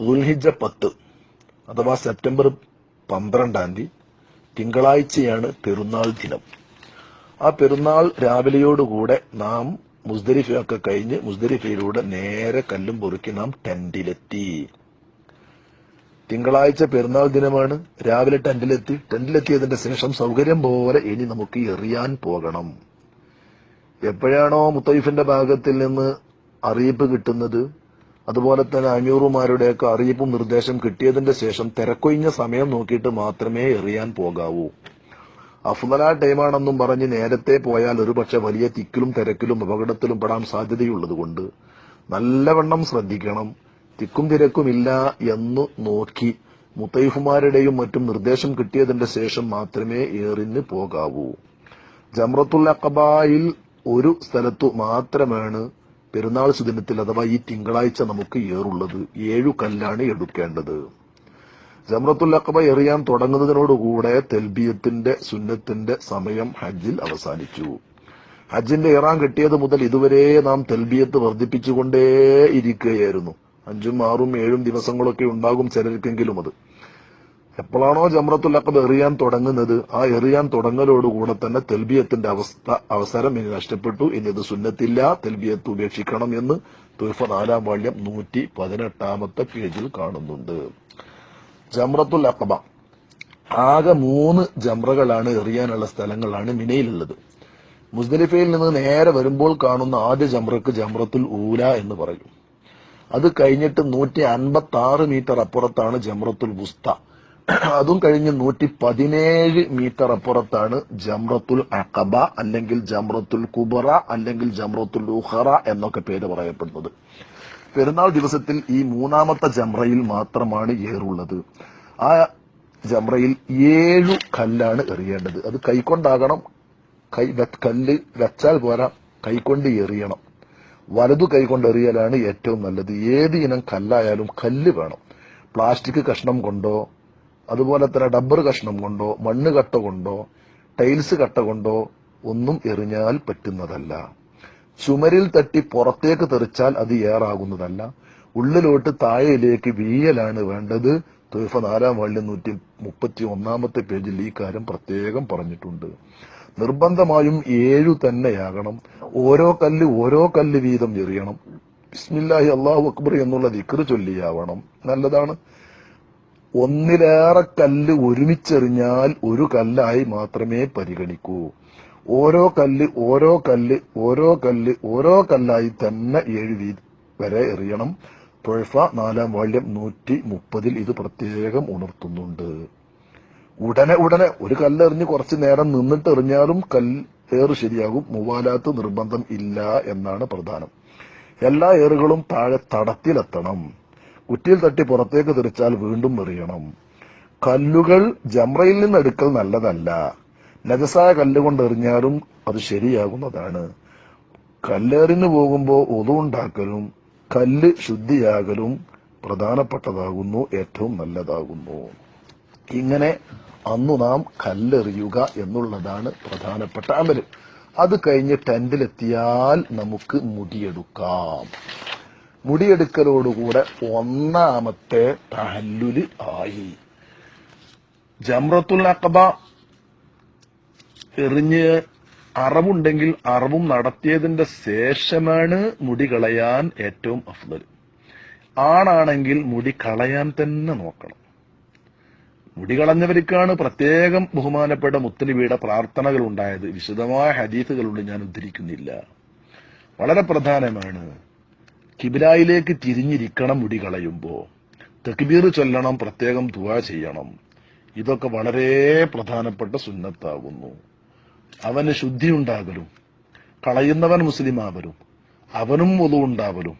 ദുൽഹിജ പത്ത് അഥവാ സെപ്റ്റംബർ പന്ത്രണ്ടാം തീയതി തിങ്കളാഴ്ചയാണ് പെരുന്നാൾ ദിനം. ആ പെരുന്നാൾ രാവിലെയോടുകൂടെ നാം മുസ്ദലിഫയൊക്കെ കഴിഞ്ഞ് മുസ്തരിഫയിലൂടെ നേരെ കല്ലും പൊറുക്കി നാം ടെന്റിലെത്തി. തിങ്കളാഴ്ച പെരുന്നാൾ ദിനമാണ്. രാവിലെ ടെന്റിലെത്തി. ടെന്റിലെത്തിയതിന്റെ ശേഷം സൗകര്യം പോലെ ഇനി നമുക്ക് എറിയാൻ പോകണം. എപ്പോഴാണോ മുത്തൈഫിന്റെ ഭാഗത്തിൽ നിന്ന് അറിയിപ്പ് കിട്ടുന്നത്? അതുപോലെ തന്നെ അമീറുമാരുടെയൊക്കെ അറിയിപ്പും നിർദ്ദേശം കിട്ടിയതിന്റെ ശേഷം തിരക്കൊഴിഞ്ഞ സമയം നോക്കിയിട്ട് മാത്രമേ എറിയാൻ പോകാവൂ. അഫ്ദല ടൈമാണെന്നും പറഞ്ഞ് നേരത്തെ പോയാൽ ഒരുപക്ഷെ വലിയ തിക്കിലും തിരക്കിലും അപകടത്തിലും പെടാൻ സാധ്യതയുള്ളതുകൊണ്ട് നല്ലവണ്ണം ശ്രദ്ധിക്കണം. തിക്കും തിരക്കുമില്ല എന്ന് നോക്കി മുത്തൈഫുമാരുടെയും മറ്റും നിർദ്ദേശം കിട്ടിയതിന്റെ ശേഷം മാത്രമേ ഏറിന് പോകാവൂ. ജമ്രത്തുൽ അക്കബായിൽ ഒരു സ്ഥലത്തു മാത്രമാണ് പെരുന്നാൾ സുദിനത്തിൽ അഥവാ ഈ തിങ്കളാഴ്ച നമുക്ക് ഏറുള്ളത് ഏഴു കല്ലാണ് എടുക്കേണ്ടത്. ജമ്രത്തുൽ അഖബ എറിയാൻ തുടങ്ങുന്നതിനോടുകൂടെ തെൽബിയത്തിന്റെ സുന്നത്തിന്റെ സമയം ഹജ്ജിൽ അവസാനിച്ചു. ഹജ്ജിന്റെ ഇറാൻ കിട്ടിയത് മുതൽ ഇതുവരെ നാം തെൽബിയത്ത് വർദ്ധിപ്പിച്ചുകൊണ്ടേ ഇരിക്കുകയായിരുന്നു. അഞ്ചും ആറും ഏഴും ദിവസങ്ങളൊക്കെ ഉണ്ടാകും ചിലർക്കെങ്കിലും അത്. എപ്പോഴാണോ ജമറത്തുൽ അഖബ എറിയാൻ തുടങ്ങുന്നത് ആ എറിയാൻ തുടങ്ങലോടുകൂടെ തന്നെ തെൽബിയത്തിന്റെ അവസ്ഥ അവസരം ഇനി നഷ്ടപ്പെട്ടു. ഇനി ഇത് സുന്നത്തില്ല. തെൽബിയത്ത് ഉപേക്ഷിക്കണം എന്ന് തുൽഫ നാലാം വാള്യം നൂറ്റി പതിനെട്ടാമത്തെ പേജിൽ കാണുന്നുണ്ട്. ജമ്രത്തുൽ അക്കബ ആകെ മൂന്ന് ജമ്രകളാണ് എറിയാനുള്ള സ്ഥലങ്ങളാണ് മിനയിലുള്ളത്. മുസ്ദലിഫയിൽ നിന്ന് നേരെ വരുമ്പോൾ കാണുന്ന ആദ്യ ജമ്രക്ക് ജമ്രത്തുൽ ഊല എന്ന് പറയും. അത് കഴിഞ്ഞിട്ട് നൂറ്റി അൻപത്തി ആറ് മീറ്റർ അപ്പുറത്താണ് ജമ്രത്തുൽ വുസ്ത. അതും കഴിഞ്ഞ് നൂറ്റി പതിനേഴ് മീറ്റർ അപ്പുറത്താണ് ജമ്രത്തുൽ അഖബ അല്ലെങ്കിൽ ജമ്രത്തുൽ കുബറ അല്ലെങ്കിൽ ജമ്രത്തുൽ ഉഖറ എന്നൊക്കെ പേര് പറയപ്പെടുന്നത്. പെരുന്നാൾ ദിവസത്തിൽ ഈ മൂന്നാമത്തെ ജമ്രയിൽ മാത്രമാണ് ഏറുള്ളത്. ആ ജമ്രയിൽ ഏഴു കല്ലാണ് എറിയേണ്ടത്. അത് കൈക്കൊണ്ടാകണം. കൈ കല്ല് വെച്ചാൽ പോരാ. കൈക്കൊണ്ട് എറിയണം. വലതു കൈകൊണ്ട് എറിയലാണ് ഏറ്റവും നല്ലത്. ഏത് ഇനം കല്ലായാലും കല്ല് വേണം. പ്ലാസ്റ്റിക് കഷ്ണം കൊണ്ടോ അതുപോലെ തന്നെ ഡബ്ബർ കഷ്ണം കൊണ്ടോ മണ്ണ് കട്ട കൊണ്ടോ ടൈൽസ് കട്ട കൊണ്ടോ ഒന്നും എറിഞ്ഞാൽ പറ്റുന്നതല്ല. ചുമരിൽ തട്ടി പുറത്തേക്ക് തെറിച്ചാൽ അത് ഏറാകുന്നതല്ല. ഉള്ളിലോട്ട് താഴെയിലേക്ക് വീയലാണ് വേണ്ടത്. തൊയ്ഫ നാലാം വള്ളി നൂറ്റി മുപ്പത്തി ഒന്നാമത്തെ പേജിൽ ഈ കാര്യം പ്രത്യേകം പറഞ്ഞിട്ടുണ്ട്. നിർബന്ധമായും ഏഴു തന്നെയാകണം. ഓരോ കല്ല് ഓരോ കല്ല് വീതം എറിയണം. ബിസ്മില്ലാഹി അള്ളാഹു അക്ബർ എന്നുള്ള ദിക്ർ ചൊല്ലിയാവണം. നല്ലതാണ്. ഒന്നിലേറെ കല്ല് ഒരുമിച്ചെറിഞ്ഞാൽ ഒരു കല്ലായി മാത്രമേ പരിഗണിക്കൂ. ഓരോ കല്ല് ഓരോ കല്ല് ഓരോ കല്ല് ഓരോ കല്ലായി തന്നെ ഏഴ് വരെ എറിയണം. തൊഴഫ നാലാം വാള്യം നൂറ്റി മുപ്പതിൽ ഇത് പ്രത്യേകം ഉണർത്തുന്നുണ്ട്. ഉടനെ ഉടനെ ഒരു കല്ലെറിഞ്ഞ് കുറച്ച് നേരം നിന്നിട്ട് എറിഞ്ഞാലും കല്ല് ഏറ് ശരിയാകും. മുവാലാത്ത് നിർബന്ധം ഇല്ല എന്നാണ് പ്രധാനം. എല്ലാ ഏറുകളും താഴെ തടത്തിലെത്തണം. കുറ്റിയിൽ തട്ടി പുറത്തേക്ക് തെറിച്ചാൽ വീണ്ടും എറിയണം. കല്ലുകൾ ജമ്രയിൽ നിന്ന് എടുക്കൽ നല്ലതല്ല. നജസായ കല്ലുകൊണ്ട് എറിഞ്ഞാലും അത് ശരിയാകുന്നതാണ്. കല്ലേറിന് പോകുമ്പോൾ ഒതുണ്ടാക്കലും കല്ല് ശുദ്ധിയാകലും പ്രധാനപ്പെട്ടതാകുന്നു ഏറ്റവും നല്ലതാകുന്നു. ഇങ്ങനെ അന്നു നാം കല്ലെറിയുക എന്നുള്ളതാണ് പ്രധാനപ്പെട്ട അമൽ. അത് കഴിഞ്ഞ് ടെന്റിലെത്തിയാൽ നമുക്ക് മുടിയെടുക്കാം. മുടിയെടുക്കലോടുകൂടെ ഒന്നാമത്തെ തഹല്ലുൽ ആയി. ജംറത്തുൽ അഖബ എറിഞ്ഞ് അറവുണ്ടെങ്കിൽ അറവും നടത്തിയതിന്റെ ശേഷമാണ് മുടി കളയാൻ ഏറ്റവും അഫ്ദൽ. ആണാണെങ്കിൽ മുടി കളയാൻ തന്നെ നോക്കണം. മുടി കളഞ്ഞവർക്കാണ് പ്രത്യേകം ബഹുമാനപ്പെട്ട മുത്തലിബിയുടെ പ്രാർത്ഥനകൾ ഉണ്ടായത് വിശദമായ ഹദീസുകളുണ്ട് ഞാൻ ഉദ്ധരിക്കുന്നില്ല. വളരെ പ്രധാനമാണ് കിബിലായിലേക്ക് തിരിഞ്ഞിരിക്കണം മുടി കളയുമ്പോ. തക്ബീർ ചൊല്ലണം പ്രത്യേകം ദുആ ചെയ്യണം. ഇതൊക്കെ വളരെ പ്രധാനപ്പെട്ട സുന്നത്താകുന്നു അവന് ശുദ്ധി ഉണ്ടാകലും കളയുന്നവൻ മുസ്ലിമാവലും അവനും മുതു ഉണ്ടാവലും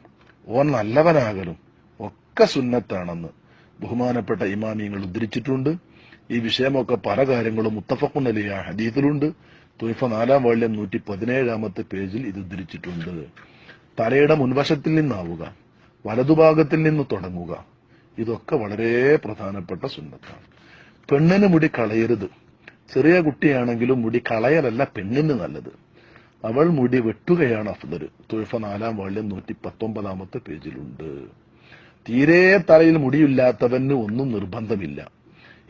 ഓൻ നല്ലവനാകലും ഒക്കെ സുന്നത്താണെന്ന് ബഹുമാനപ്പെട്ട ഇമാമിയങ്ങൾ ഉദ്ധരിച്ചിട്ടുണ്ട്. ഈ വിഷയമൊക്കെ പല കാര്യങ്ങളും മുത്തഫക്കുണ്ടലിയ ഹദീസിലുണ്ട്. തുയ്ഫ നാലാം വാള്യം നൂറ്റി പതിനേഴാമത്തെ പേജിൽ ഇത് ഉദ്ധരിച്ചിട്ടുണ്ട്. തലയുടെ മുൻവശത്തിൽ നിന്നാവുക വലതുഭാഗത്തിൽ നിന്ന് തുടങ്ങുക. ഇതൊക്കെ വളരെ പ്രധാനപ്പെട്ട സുന്നത്താണ്. പെണ്ണിന് മുടി കളയരുത്. ചെറിയ കുട്ടിയാണെങ്കിലും മുടി കളയലല്ല പെണ്ണിന് നല്ലത്. അവൾ മുടി വെട്ടുകയാണ് അഫ്ദർ തുഴഫ നാലാം വാള്യം നൂറ്റി പത്തൊമ്പതാമത്തെ പേജിലുണ്ട്. തീരെ തലയിൽ മുടിയില്ലാത്തവന് ഒന്നും നിർബന്ധമില്ല.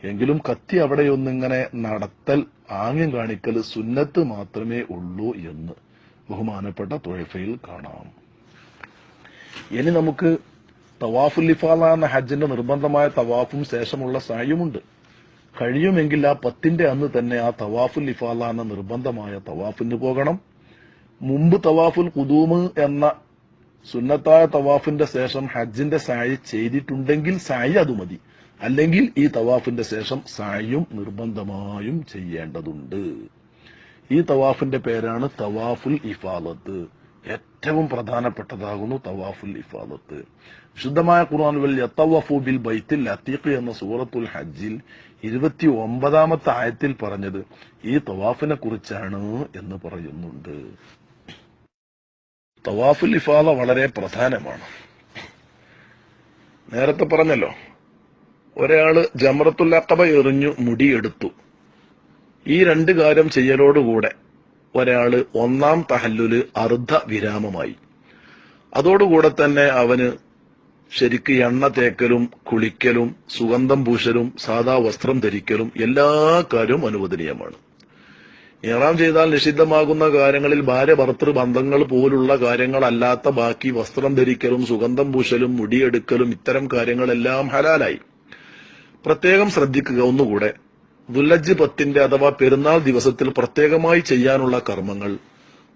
എങ്കിലും കത്തി അവിടെയൊന്നിങ്ങനെ നടത്തൽ ആംഗ്യം കാണിക്കൽ സുന്നത്ത് മാത്രമേ ഉള്ളൂ എന്ന്. ബഹുമാനപ്പെട്ട തൊഴഫയിൽ കാണാം. ഇനി നമുക്ക് തവാഫുൽ ഇഫാല എന്ന ഹജ്ജിന്റെ നിർബന്ധമായ തവാഫും ശേഷമുള്ള സായുമുണ്ട്. കഴിയുമെങ്കിൽ ആ പത്തിന്റെ അന്ന് തന്നെ ആ തവാഫുൽ ഇഫാല എന്ന നിർബന്ധമായ തവാഫിന് പോകണം. മുമ്പ് തവാഫുൽ കുതൂമ് എന്ന സുന്നത്തായ തവാഫിന്റെ ശേഷം ഹജ്ജിന്റെ സായി ചെയ്തിട്ടുണ്ടെങ്കിൽ സായി അത് മതി. അല്ലെങ്കിൽ ഈ തവാഫിന്റെ ശേഷം സായും നിർബന്ധമായും ചെയ്യേണ്ടതുണ്ട്. ഈ തവാഫിന്റെ പേരാണ് തവാഫുൽ ഇഫാലത്ത് ഏറ്റവും പ്രധാനപ്പെട്ടതാകുന്നു തവാഫുൽ ഇഫാലത്ത് വിശുദ്ധമായ ഖുർആാനുവൽ യത്തവഫു ബിൽ ബൈത്തിൽ അത്തീഖ് എന്ന സൂറത്തുൽ ഹജ്ജിൽ ഇരുപത്തി ഒമ്പതാമത്തെ ആയത്തിൽ പറഞ്ഞത് ഈ തവാഫിനെ കുറിച്ചാണ് എന്ന് പറയുന്നുണ്ട്. തവാഫുൽ ഇഫാദ വളരെ പ്രധാനമാണ്. നേരത്തെ പറഞ്ഞല്ലോ ഒരാൾ ജമറത്തുൽ അക്കബ എറിഞ്ഞു മുടിയെടുത്തു. ഈ രണ്ട് കാര്യം ചെയ്യലോടുകൂടെ ഒരാൾ ഒന്നാം തഹല്ലുൽ അർദ്ധ വിരാമമായി. അതോടുകൂടെ തന്നെ അവന് ശരിക്ക് എണ്ണ തേക്കലും കുളിക്കലും സുഗന്ധം പൂശലും സാധാ വസ്ത്രം ധരിക്കലും എല്ലാ കാര്യവും അനുവദനീയമാണ്. ഇറാം ചെയ്താൽ നിഷിദ്ധമാകുന്ന കാര്യങ്ങളിൽ ഭാര്യ ഭർത്തൃ ബന്ധങ്ങൾ പോലുള്ള കാര്യങ്ങളല്ലാത്ത ബാക്കി വസ്ത്രം ധരിക്കലും സുഗന്ധം പൂശലും മുടിയെടുക്കലും ഇത്തരം കാര്യങ്ങളെല്ലാം ഹലാലായി. പ്രത്യേകം ശ്രദ്ധിക്കുക ഒന്നുകൂടെ. ദുല്ലജ് പത്തിന്റെ അഥവാ പെരുന്നാൾ ദിവസത്തിൽ പ്രത്യേകമായി ചെയ്യാനുള്ള കർമ്മങ്ങൾ.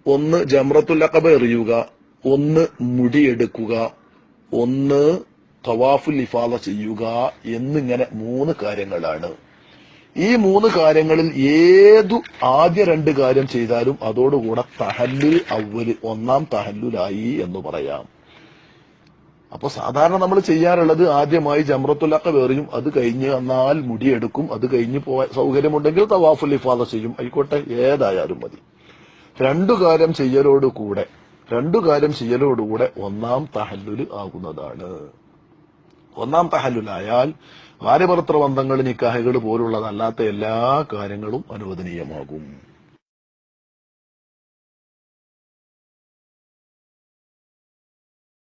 ഒന്ന് ജംറത്തുൽ അഖബ എറിയുക. ഒന്ന് മുടിയെടുക്കുക. ഒന്ന് തവാഫുൽ ഇഫാദ ചെയ്യുക എന്നിങ്ങനെ മൂന്ന് കാര്യങ്ങളാണ്. ഈ മൂന്ന് കാര്യങ്ങളിൽ ഏതു ആദ്യ രണ്ട് കാര്യം ചെയ്താലും അതോടുകൂടെ തഹല്ലുൽ അവൽ ഒന്നാം തഹല്ലുലായി എന്ന് പറയാം. അപ്പൊ സാധാരണ നമ്മൾ ചെയ്യാറുള്ളത് ആദ്യമായി ജമ്രത്തുലക്ക വേറിയും അത് കഴിഞ്ഞ് എന്നാൽ മുടിയെടുക്കും അത് കഴിഞ്ഞ് പോവാൻ സൗകര്യമുണ്ടെങ്കിൽ തവാഫുൽ ഇഫാദ ചെയ്യും. ആയിക്കോട്ടെ ഏതായാലും മതി. രണ്ടു കാര്യം ചെയ്യലോടുകൂടെ രണ്ടു കാര്യം ചെയ്യലോടുകൂടെ ഒന്നാം തഹല്ലുൽ ആകുന്നതാണ്. ഒന്നാം തഹല്ലുലായാൽ ഭാര്യഭർത്തൃ ബന്ധങ്ങൾ നിക്കാഹകൾ പോലുള്ളതല്ലാത്ത എല്ലാ കാര്യങ്ങളും അനുവദനീയമാകും.